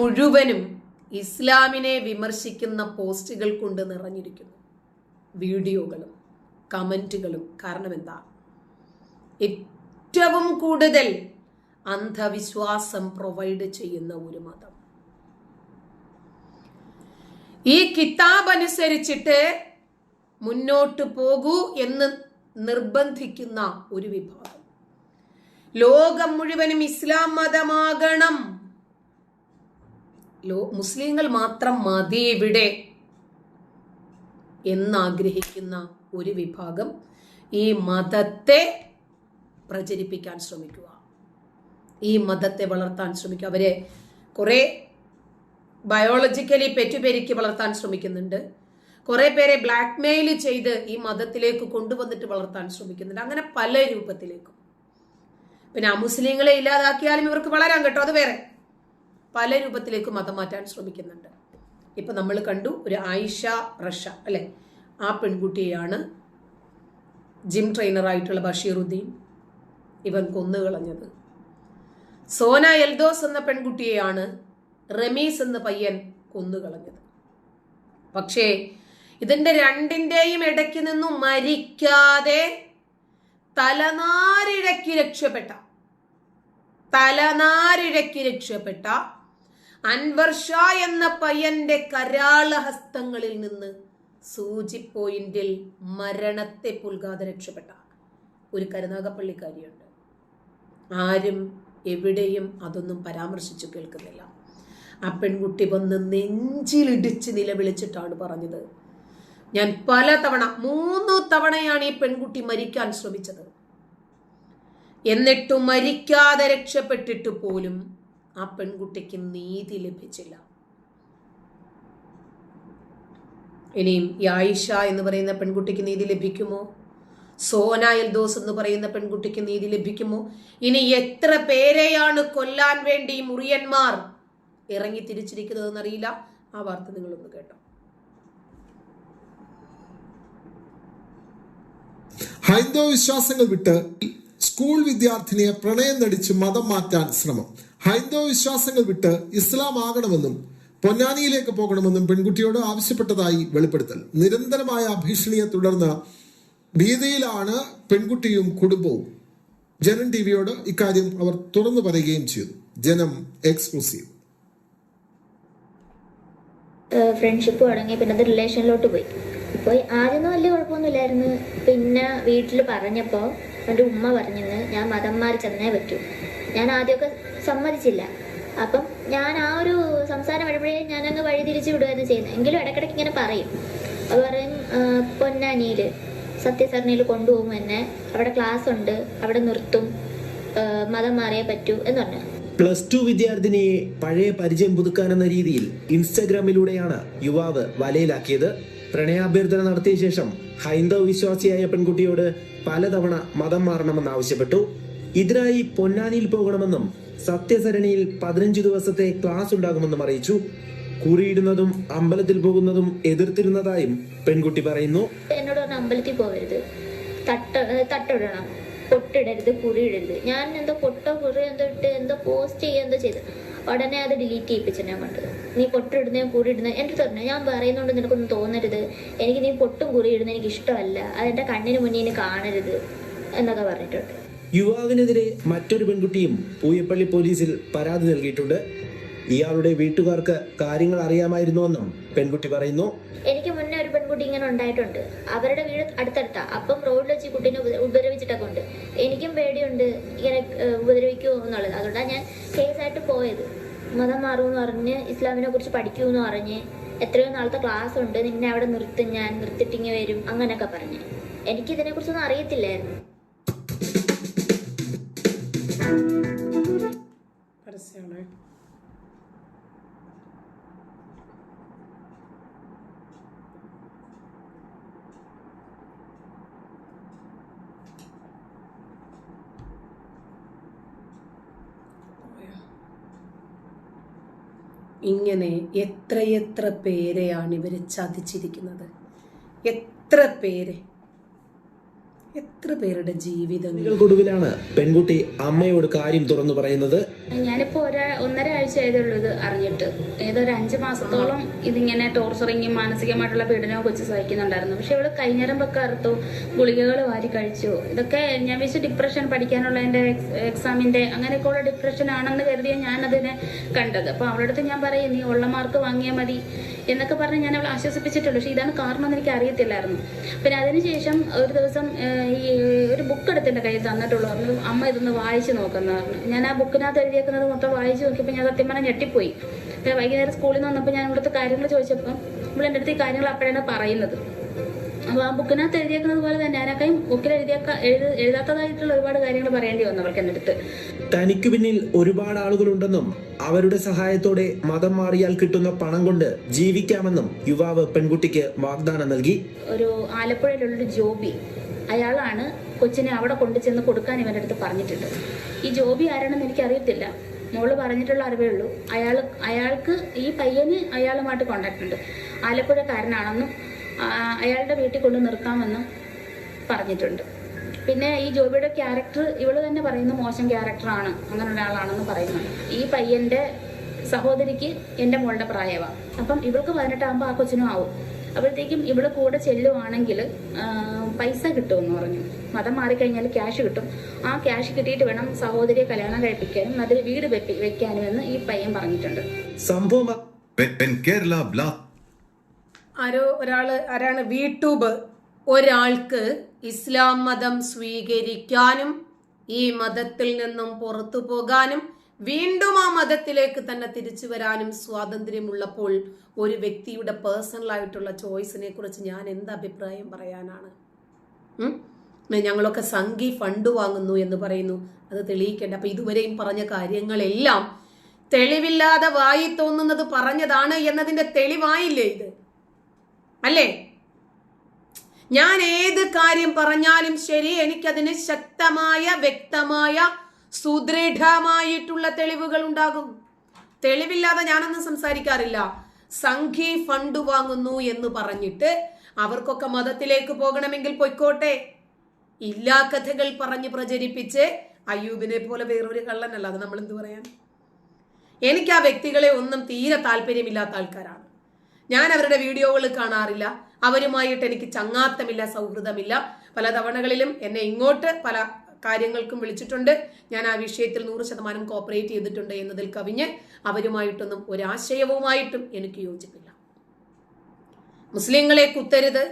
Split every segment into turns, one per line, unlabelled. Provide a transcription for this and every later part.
മുഴുവനും ഇസ്ലാമിനെ വിമർശിക്കുന്ന പോസ്റ്റുകൾ കൊണ്ട് നിറഞ്ഞിരിക്കുന്നു. വീഡിയോകളും കമന്റുകളും കാരണം എന്താ? ഏറ്റവും കൂടുതൽ അന്ധവിശ്വാസം പ്രൊവൈഡ് ചെയ്യുന്ന ഒരു മതം. ഈ കിതാബ് അനുസരിച്ചിട്ട് മുന്നോട്ട് പോകൂ എന്ന് നിർബന്ധിക്കുന്ന ഒരു വിഭാഗം. ലോകം മുഴുവനും ഇസ്ലാം മതമാകണം. ലോ മുസ്ലിങ്ങൾ മാത്രം മതി ഇവിടെ എന്നാഗ്രഹിക്കുന്ന ഒരു വിഭാഗം ഈ മതത്തെ പ്രചരിപ്പിക്കാൻ ശ്രമിക്കുക. ഈ മതത്തെ വളർത്താൻ ശ്രമിക്കുക. അവരെ കുറെ ബയോളജിക്കലി പെറ്റുപെരുക്കി വളർത്താൻ ശ്രമിക്കുന്നുണ്ട്. കുറെ പേരെ ബ്ലാക്ക് മെയിൽ ചെയ്ത് ഈ മതത്തിലേക്ക് കൊണ്ടുവന്നിട്ട് വളർത്താൻ ശ്രമിക്കുന്നുണ്ട്. അങ്ങനെ പല രൂപത്തിലേക്കും. പിന്നെ അമുസ്ലിങ്ങളെ ഇല്ലാതാക്കിയാലും ഇവർക്ക് വളരാൻ കേട്ടോ. അത് വേറെ. പല രൂപത്തിലേക്ക് മതം മാറ്റാൻ ശ്രമിക്കുന്നുണ്ട്. ഇപ്പം നമ്മൾ കണ്ടു ഒരു ആയിഷ റഷ അല്ലെ? ആ പെൺകുട്ടിയെയാണ് ജിം ട്രെയിനറായിട്ടുള്ള ബഷീറുദ്ദീൻ ഇവൻ കൊന്നു കൊന്നുകളഞ്ഞത് സോന എൽദോസ് എന്ന പെൺകുട്ടിയെയാണ് റമീസ് എന്ന പയ്യൻ കൊന്നുകളഞ്ഞത് പക്ഷേ ഇതിന്റെ രണ്ടിന്റെയും ഇടയ്ക്ക് നിന്നും മരിക്കാതെ തലനാരിഴയ്ക്ക് രക്ഷപ്പെട്ട തലനാരിഴയ്ക്ക് രക്ഷപ്പെട്ട അൻവർ ഷാ എന്ന പയ്യന്റെ കരാള ഹസ്തങ്ങളിൽ നിന്ന് സൂചി പോയിന്റിൽ മരണത്തെ പുൽകാതെ രക്ഷപ്പെട്ട ഒരു കരുനാഗപ്പള്ളിക്കാരിയുണ്ട്. ആരും എവിടെയും അതൊന്നും പരാമർശിച്ചു കേൾക്കുന്നില്ല. ആ പെൺകുട്ടി വന്ന് നെഞ്ചിലിടിച്ച് നിലവിളിച്ചിട്ടാണ് പറഞ്ഞത്. ഞാൻ പല തവണ മൂന്ന് തവണയാണ് ഈ പെൺകുട്ടി മരിക്കാൻ ശ്രമിച്ചത്. എന്നിട്ടും മരിക്കാതെ രക്ഷപ്പെട്ടിട്ട് പോലും ആ പെൺകുട്ടിക്ക് നീതി ലഭിച്ചില്ല. ഇനിയും ഈ ആയിഷ എന്ന് പറയുന്ന പെൺകുട്ടിക്ക് നീതി ലഭിക്കുമോ? സോന എൽദോസ് എന്ന് പറയുന്ന പെൺകുട്ടിക്ക് നീതി ലഭിക്കുമോ? ഇനി എത്ര പേരെയാണ് കൊല്ലാൻ വേണ്ടി മുറിയന്മാർ ഇറങ്ങി തിരിച്ചിരിക്കുന്നതെന്ന് അറിയില്ല ആ വാർത്ത നിങ്ങളൊന്ന് കേട്ടോ.
ഹൈന്ദവ വിശ്വാസങ്ങൾ വിട്ട് സ്കൂൾ വിദ്യാർത്ഥിനിയെ പ്രണയം നടിച്ച് മതം മാറ്റാൻ ശ്രമം. ഹൈന്ദവ വിശ്വാസങ്ങൾ വിട്ട് ഇസ്ലാം ആകണമെന്നും പൊന്നാനിയിലേക്ക് പോകണമെന്നും പെൺകുട്ടിയോട് ആവശ്യപ്പെട്ടതായി വെളിപ്പെടുത്തൽ. നിരന്തരമായ ഭീഷണിയെ തുടർന്ന് ഭീതിയിലാണ് പെൺകുട്ടിയും കുടുംബവും. ജനം ടി വിയോട് ഇക്കാര്യം അവർ തുറന്നു പറയുകയും ചെയ്തു. ജനം എക്സ്ക്ലൂസീവ്.
ഫ്രണ്ട്ഷിപ്പ് തുടങ്ങി. പിന്നെ അത് റിലേഷനിലോട്ട് പോയി. പോയി. ആദ്യമൊന്നും വലിയ കുഴപ്പമൊന്നുമില്ലായിരുന്നു. പിന്നെ വീട്ടിൽ പറഞ്ഞപ്പോൾ എന്റെ ഉമ്മ പറഞ്ഞിരുന്നു ഞാൻ മതം മാറി ചെന്നേ പറ്റൂ. ഞാൻ ആദ്യമൊക്കെ സമ്മതിച്ചില്ല. അപ്പം ഞാൻ ആ ഒരു സംസാരം വരുമ്പോഴേ ഞാനങ്ങ് വഴി തിരിച്ചു വിടുകയായിരുന്നു ചെയ്യുന്നത്. എങ്കിലും ഇടയ്ക്കിടയ്ക്ക് ഇങ്ങനെ പറയും. അത് പറയും പൊന്നാനിയിൽ സത്യസരണിയിൽ കൊണ്ടുപോകും എന്നെ. അവിടെ ക്ലാസ് ഉണ്ട് അവിടെ നിർത്തും. മതം മാറിയേ പറ്റൂ. എന്ന് പറഞ്ഞു.
പ്ലസ് ടു വിദ്യാർത്ഥിനിയെ പഴയ പരിചയം പുതുക്കാനെന്ന രീതിയിൽ ഇൻസ്റ്റഗ്രാമിലൂടെയാണ് യുവാവ് വലയിലാക്കിയത്. പ്രണയാഭ്യർത്ഥന നടത്തിയ ശേഷം ഹൈന്ദവ വിശ്വാസിയായ പെൺകുട്ടിയോട് പലതവണ മതം മാറണമെന്ന് ആവശ്യപ്പെട്ടു. ഇതിനായി പൊന്നാനിയിൽ പോകണമെന്നും സത്യസരണിയിൽ പതിനഞ്ച് ദിവസത്തെ ക്ലാസ് ഉണ്ടാകുമെന്നും അറിയിച്ചു. കുറിയിടുന്നതും അമ്പലത്തിൽ പോകുന്നതും എതിർത്തിരുന്നതായും പെൺകുട്ടി പറയുന്നു.
എന്നോട് അമ്പലത്തിൽ പോകരുത്. തട്ട തട്ടിടണം. പൊട്ടിടരുത് കുറിയിടരുത്. ഞാൻ എന്തോ പൊട്ടോ കുറി എന്തോ ഇട്ട് എന്തോ പോസ്റ്റ് ചെയ്യുക എന്തോ ചെയ്ത്. ഉടനെ അത് ഡിലീറ്റ് ചെയ്യിപ്പിച്ചു ഞാൻ കണ്ടത് നീ പൊട്ടിടുന്നേ കുറിയിടുന്നേ എന്റെ പറഞ്ഞു ഞാൻ പറയുന്നുണ്ട് നിനക്കൊന്നും തോന്നരുത്. എനിക്ക് നീ പൊട്ടും കുറിയിടുന്ന എനിക്ക് ഇഷ്ടമല്ല അതെന്റെ കണ്ണിന് മുന്നിൽ കാണരുത് എന്നൊക്കെ പറഞ്ഞിട്ടുണ്ട്.
യുവാവിനെതിരെ മറ്റൊരു പെൺകുട്ടിയും പൂയപ്പള്ളി പോലീസിൽ പരാതി നൽകിയിട്ടുണ്ട്. ഇയാളുടെ വീട്ടുകാർക്ക് കാര്യങ്ങൾ അറിയാമായിരുന്നുവെന്നും പെൺകുട്ടി പറയുന്നു.
എനിക്ക് മുന്നേ ഒരു പെൺകുട്ടി ഇങ്ങനെ ഉണ്ടായിട്ടുണ്ട്. അവരുടെ വീട് അടുത്തടുത്താ. അപ്പം റോഡിൽ വെച്ച് കുട്ടീനെ ഉപ- ഉപദ്രവിച്ചിട്ടൊക്കെ ഉണ്ട്. എനിക്കും പേടിയുണ്ട് ഇങ്ങനെ ഉപദ്രവിക്കുമോ എന്നുള്ളത്. അതുകൊണ്ടാണ് ഞാൻ കേസായിട്ട് പോയത്. മതം മാറുമെന്ന് പറഞ്ഞ് ഇസ്ലാമിനെ കുറിച്ച് പഠിക്കൂന്ന് പറഞ്ഞ് എത്രയോ നാളത്തെ ക്ലാസ് ഉണ്ട്. നിന്നെ അവിടെ നിർത്തും ഞാൻ നിർത്തിട്ടിങ്ങി വരും അങ്ങനെയൊക്കെ പറഞ്ഞ്. എനിക്ക് കുറിച്ചൊന്നും അറിയത്തില്ലായിരുന്നു.
പരസ്യമാണ്. ഇങ്ങനെ എത്രയെത്ര പേരെയാണ് ഇവർ ചതിച്ചിരിക്കുന്നത്? എത്ര പേരെ? എത്ര പേരുടെ ജീവിതങ്ങൾ ൊടുവിലാണ്
പെൺകുട്ടി അമ്മയോട് കാര്യം തുറന്നു പറയുന്നത്.
ഞാനിപ്പോ ഒരാ ഒന്നര ആഴ്ച ആയതുള്ളത് ഉള്ളൂ ഇത് അറിഞ്ഞിട്ട്. ഏതൊരു അഞ്ചു മാസത്തോളം ഇതിങ്ങനെ ടോർച്ചറിങ്ങും മാനസികമായിട്ടുള്ള പീഡനവും കൊച്ചു സഹിക്കുന്നുണ്ടായിരുന്നു. പക്ഷെ ഇവൾ കൈഞ്ഞരമ്പൊക്കെ അറുത്തു ഗുളികകൾ വാരി കഴിച്ചു. ഇതൊക്കെ ഞാൻ വെച്ച് ഡിപ്രഷൻ പഠിക്കാനുള്ള എന്റെ എക്സാമിന്റെ അങ്ങനെയൊക്കെയുള്ള ഡിപ്രഷൻ ആണെന്ന് കരുതിയാണ് ഞാൻ അതിനെ കണ്ടത്. അപ്പൊ അവളടുത്ത് ഞാൻ പറയും നീ ഉള്ള മാർക്ക് വാങ്ങിയാൽ മതി. എന്നൊക്കെ പറഞ്ഞ് ഞാൻ അവളെ ആശ്വസിപ്പിച്ചിട്ടുള്ളൂ. പക്ഷെ ഇതാണ് കാരണം എന്ന് എനിക്ക് അറിയത്തില്ലായിരുന്നു. പിന്നെ അതിനുശേഷം ഒരു ദിവസം ഈ ഒരു ബുക്ക് എടുത്തിന്റെ കയ്യിൽ തന്നിട്ടുള്ളൂ. പറഞ്ഞു അമ്മ ഇതൊന്ന് വായിച്ചു നോക്കുന്ന പറഞ്ഞു. ഞാൻ ആ ബുക്കിനകത്ത് എഴുതിയേക്കുന്നത് മൊത്തം വായിച്ചു നോക്കിയപ്പോൾ ഞാൻ സത്യം പറഞ്ഞാൽ ഞെട്ടിപ്പോയി. പിന്നെ വൈകുന്നേരം സ്കൂളിൽ നിന്ന് വന്നപ്പോൾ ഞാൻ ഇവിടുത്തെ കാര്യങ്ങൾ ചോദിച്ചപ്പോൾ നമ്മൾ എന്റെ അടുത്ത് ഈ കാര്യങ്ങൾ അപ്പോഴാണ് പറയുന്നത്. അപ്പോൾ ആ ബുക്കിനകത്ത് എഴുതിയേക്കുന്നത് പോലെ തന്നെ അതിനൊക്കെയും ബുക്കിൽ എഴുതിയേക്ക എഴുതി എഴുതാത്തതായിട്ടുള്ള ഒരുപാട് കാര്യങ്ങൾ പറയേണ്ടി വന്നു അവൾക്ക് എന്റെ അടുത്ത്.
തനിക്ക് പിന്നിൽ ഒരുപാട് ആളുകളുണ്ടെന്നും അവരുടെ സഹായത്തോടെ മതം മാറിയാൽ കിട്ടുന്ന പണം കൊണ്ട് ജീവിക്കാമെന്നും യുവാവ് പെൺകുട്ടിക്ക് വാഗ്ദാനം നൽകി.
ഒരു ആലപ്പുഴയിലുള്ള ജോബി അയാളാണ് കൊച്ചിനെ അവിടെ കൊണ്ടുചെന്ന് കൊടുക്കാൻ ഇവരുടെ അടുത്ത് പറഞ്ഞിട്ടുണ്ട്. ഈ ജോബി ആരാണെന്ന് എനിക്ക് അറിയത്തില്ല മോൾ പറഞ്ഞിട്ടുള്ള അറിവേ ഉള്ളൂ. അയാൾ അയാൾക്ക് ഈ പയ്യന് അയാളുമായിട്ട് കോണ്ടാക്ട് ഉണ്ട്. ആലപ്പുഴക്കാരനാണെന്നും അയാളുടെ വീട്ടിൽ കൊണ്ട് നിർത്താമെന്നും പറഞ്ഞിട്ടുണ്ട്. പിന്നെ ഈ ജോബിയുടെ ക്യാരക്ടർ ഇവൾ തന്നെ പറയുന്ന മോശം ക്യാരക്ടറാണ് അങ്ങനെ ഒരാളാണെന്ന് പറയുന്നു ഈ പയ്യന്റെ സഹോദരിക്ക് എന്റെ മോളുടെ പ്രായമാണ് അപ്പം ഇവൾക്ക് പതിനെട്ടാകുമ്പോൾ ആ കൊച്ചിനും ആവും. അപ്പോഴത്തേക്കും ഇവിടെ കൂടെ ചെല്ലുവാണെങ്കിൽ പൈസ കിട്ടുമെന്ന് പറഞ്ഞു. മതം മാറിക്കഴിഞ്ഞാൽ ക്യാഷ് കിട്ടും. ആ ക്യാഷ് കിട്ടിയിട്ട് വേണം സഹോദരിയെ കല്യാണം കഴിപ്പിക്കാനും അതിൽ വീട് വെക്കാനും എന്ന് ഈ പയ്യൻ പറഞ്ഞിട്ടുണ്ട്.
സംഭവം
Kerala
ആരോ ഒരാൾ ആരാണ്? വീട്ടൂബ് ഒരാൾക്ക് ഇസ്ലാം മതം സ്വീകരിക്കാനും ഈ മതത്തിൽ നിന്നും പുറത്തു പോകാനും വീണ്ടും ആ മതത്തിലേക്ക് തന്നെ തിരിച്ചു വരാനും സ്വാതന്ത്ര്യമുള്ളപ്പോൾ ഒരു വ്യക്തിയുടെ പേഴ്സണൽ ആയിട്ടുള്ള ചോയ്സിനെ കുറിച്ച് ഞാൻ എന്ത് അഭിപ്രായം പറയാനാണ്? ഞങ്ങളൊക്കെ സംഘി ഫണ്ട് വാങ്ങുന്നു എന്ന് പറയുന്നു. അത് തെളിയിക്കേണ്ട. അപ്പൊ ഇതുവരെയും പറഞ്ഞ കാര്യങ്ങളെല്ലാം തെളിവില്ലാതെ വായി തോന്നുന്നത് പറഞ്ഞതാണ് എന്നതിന്റെ തെളിവായില്ലേ ഇത്? അല്ലേ? ഞാൻ ഏത് കാര്യം പറഞ്ഞാലും ശരി എനിക്കതിന് ശക്തമായ വ്യക്തമായ സുദൃഢമായിട്ടുള്ള തെളിവുകൾ ഉണ്ടാകും. തെളിവില്ലാതെ ഞാനൊന്നും സംസാരിക്കാറില്ല. സംഘി ഫണ്ട് വാങ്ങുന്നു എന്ന് പറഞ്ഞിട്ട് അവർക്കൊക്കെ മതത്തിലേക്ക് പോകണമെങ്കിൽ പൊയ്ക്കോട്ടെ. ഇല്ലാ കഥകൾ പറഞ്ഞ് പ്രചരിപ്പിച്ച് അയ്യൂബിനെ പോലെ വേറൊരു കള്ളനല്ല. അത് നമ്മൾ എന്ത് പറയാൻ? എനിക്ക് ആ വ്യക്തികളെ ഒന്നും തീരെ താല്പര്യമില്ലാത്ത ആൾക്കാരാണ്. ഞാൻ അവരുടെ വീഡിയോകൾ കാണാറില്ല. അവരുമായിട്ട് എനിക്ക് ചങ്ങാത്തമില്ല സൗഹൃദമില്ല. പല തവണകളിലും എന്നെ ഇങ്ങോട്ട് പല കാര്യങ്ങൾക്കും വിളിച്ചിട്ടുണ്ട്. ഞാൻ ആ വിഷയത്തിൽ നൂറ് ശതമാനം കോപ്പറേറ്റ് ചെയ്തിട്ടുണ്ട് എന്നതിൽ കവിഞ്ഞ് അവരുമായിട്ടൊന്നും ഒരാശയവുമായിട്ടും എനിക്ക് യോജിപ്പില്ല. മുസ്ലിങ്ങളെ കുത്തരുത്.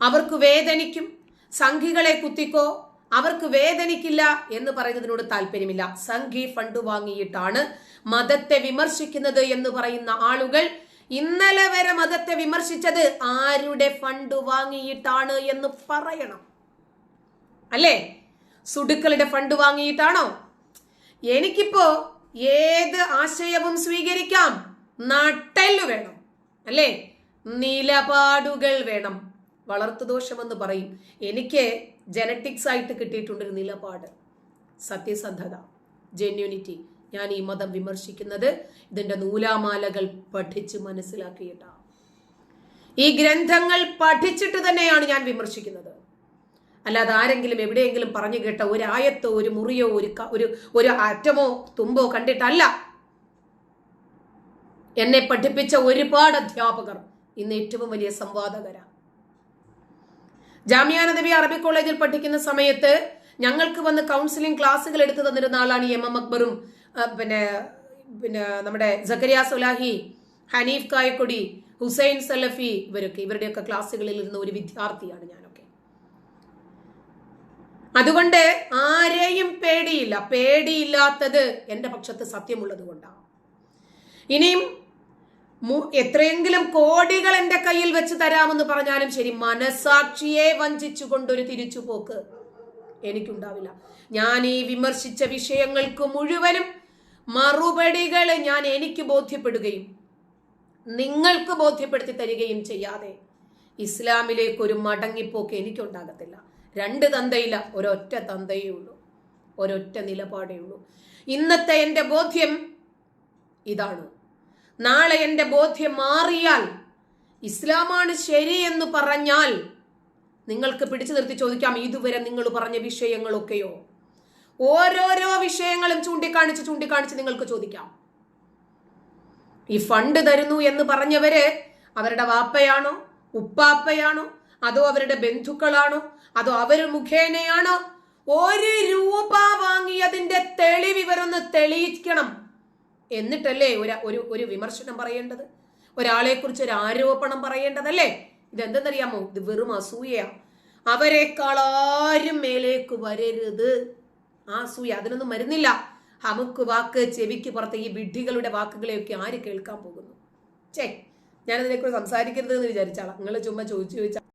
അവർക്ക് വേദനിക്കും. സംഘികളെ കുത്തിക്കോ. അവർക്ക് വേദനിക്കില്ല എന്ന് പറയുന്നതിനോട് താല്പര്യമില്ല. സംഘി ഫണ്ട് വാങ്ങിയിട്ടാണ് മതത്തെ വിമർശിക്കുന്നത് എന്ന് പറയുന്ന ആളുകൾ ഇന്നലെ വരെ മതത്തെ വിമർശിച്ചത് ആരുടെ ഫണ്ട് വാങ്ങിയിട്ടാണ് എന്ന് പറയണം. അല്ലേ? സുടുക്കളുടെ ഫണ്ട് വാങ്ങിയിട്ടാണോ? എനിക്കിപ്പോ ഏത് ആശയവും സ്വീകരിക്കാം. നട്ടെല്ലു വേണം. അല്ലേ? നിലപാടുകൾ വേണം. വളർത്തുദോഷമെന്ന് പറയും. എനിക്ക് ജനറ്റിക്സ് ആയിട്ട് കിട്ടിയിട്ടുണ്ട് ഒരു നിലപാട്. സത്യസന്ധത ജെന്യൂനിറ്റി ഞാൻ ഈ മതം വിമർശിക്കുന്നത് ഇതിന്റെ നൂലാമാലകൾ പഠിച്ച് മനസ്സിലാക്കിയിട്ടാണ് ഈ ഗ്രന്ഥങ്ങൾ പഠിച്ചിട്ട് തന്നെയാണ് ഞാൻ വിമർശിക്കുന്നത്. അല്ലാതെ ആരെങ്കിലും എവിടെയെങ്കിലും പറഞ്ഞു കേട്ട ഒരു ആയത്തോ ഒരു മുറിയോ ഒരു ഒരു ഒരു അറ്റമോ തുമ്പോ കണ്ടിട്ടല്ല. എന്നെ പഠിപ്പിച്ച ഒരുപാട് അധ്യാപകർ ഇന്ന് ഏറ്റവും വലിയ സംവാദകരാണ് ജാമിയ അറബിക് അറബി കോളേജിൽ പഠിക്കുന്ന സമയത്ത് ഞങ്ങൾക്ക് വന്ന് കൗൺസിലിംഗ് ക്ലാസ്സുകൾ എടുത്തു തന്നിരുന്ന ആളാണ് എം എം അക്ബറും പിന്നെ പിന്നെ നമ്മുടെ ജക്കരിയ സുലാഹി ഹനീഫ് കായക്കൊടി ഹുസൈൻ സലഫി ഇവരൊക്കെ ഇവരുടെയൊക്കെ ക്ലാസ്സുകളിൽ ഇരുന്ന ഒരു വിദ്യാർത്ഥിയാണ് ഞാനൊക്കെ. അതുകൊണ്ട് ആരെയും പേടിയില്ല. പേടിയില്ലാത്തത് എന്റെ പക്ഷത്ത് സത്യമുള്ളത് കൊണ്ടാണ്. ഇനിയും എത്രയെങ്കിലും കോടികൾ എന്റെ കയ്യിൽ വെച്ച് തരാമെന്ന് പറഞ്ഞാലും ശരി മനസാക്ഷിയെ വഞ്ചിച്ചുകൊണ്ടൊരു തിരിച്ചുപോക്ക് എനിക്കുണ്ടാവില്ല. ഞാൻ ഈ വിമർശിച്ച വിഷയങ്ങൾക്ക് മുഴുവനും മറുപടികൾ ഞാൻ എനിക്ക് ബോധ്യപ്പെടുകയും നിങ്ങൾക്ക് ബോധ്യപ്പെടുത്തി തരികയും ചെയ്യാതെ ഇസ്ലാമിലേക്ക് ഒരു മടങ്ങിപ്പോക്ക് എനിക്കുണ്ടാകത്തില്ല. രണ്ട് തന്തയില്ല ഒരൊറ്റ തന്തയേ ഉള്ളൂ. ഒരൊറ്റ നിലപാടേ ഉള്ളൂ. ഇന്നത്തെ എന്റെ ബോധ്യം ഇതാണ്. നാളെ എന്റെ ബോധ്യം മാറിയാൽ ഇസ്ലാമാണ് ശരി എന്ന് പറഞ്ഞാൽ നിങ്ങൾക്ക് പിടിച്ചു നിർത്തി ചോദിക്കാം ഇതുവരെ നിങ്ങൾ പറഞ്ഞ വിഷയങ്ങളൊക്കെയോ? ഓരോരോ വിഷയങ്ങളും ചൂണ്ടിക്കാണിച്ച് ചൂണ്ടിക്കാണിച്ച് നിങ്ങൾക്ക് ചോദിക്കാം. ഈ ഫണ്ട് തരുന്നു എന്ന് പറഞ്ഞവര് അവരുടെ വാപ്പയാണോ ഉപ്പാപ്പയാണോ അതോ അവരുടെ ബന്ധുക്കളാണോ അതോ അവർ മുഖേനയാണോ? ഒരു രൂപ വാങ്ങിയതിന്റെ തെളിവ് ഇവരൊന്ന് തെളിയിക്കണം. എന്നിട്ടല്ലേ ഒരു ഒരു വിമർശനം പറയേണ്ടത്? ഒരാളെ കുറിച്ച് ഒരു ആരോപണം പറയേണ്ടതല്ലേ? ഇതെന്തെന്നറിയാമോ? ഇത് വെറും അസൂയയാ. അവരെക്കാൾ ആരും മേലേക്ക് വരരുത്. ആ അസൂയ. അതിനൊന്നും മരുന്നില്ല. ഹമുക്ക് വാക്ക് ചെവിക്ക് പുറത്ത് ഈ വിഡ്ഢികളുടെ വാക്കുകളെയൊക്കെ ആര് കേൾക്കാൻ പോകുന്നു? ചേ ഞാനതിനെക്കുറിച്ച് സംസാരിക്കരുത് എന്ന് വിചാരിച്ചാളാ നിങ്ങൾ ചുമ്മാ ചോദിച്ചു ചോദിച്ചാൽ